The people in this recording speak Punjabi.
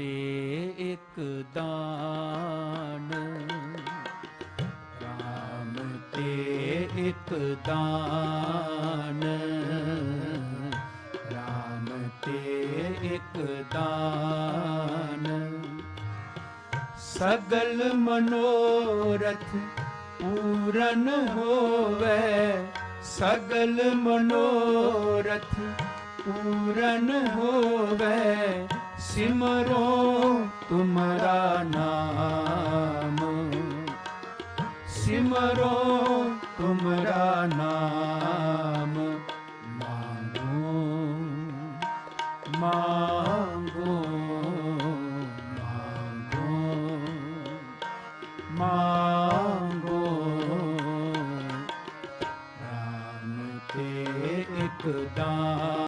ਤੇ ਇੱਕ ਦਾਨ ਰਾਮ ਤੇ ਇੱਕ ਦਾਨ ਰਾਮ ਤੇ ਇੱਕ ਦਾਨ ਸਗਲ ਮਨੋਰਥ ਪੂਰਨ ਹੋਵੇ ਸਗਲ ਮਨੋਰਥ ਪੂਰਨ ਹੋਵੇ सिमरो तुम्हारा नाम सिमरो तुम्हारा नाम मांगो मांगो मांगो मांगो राम ते एक दान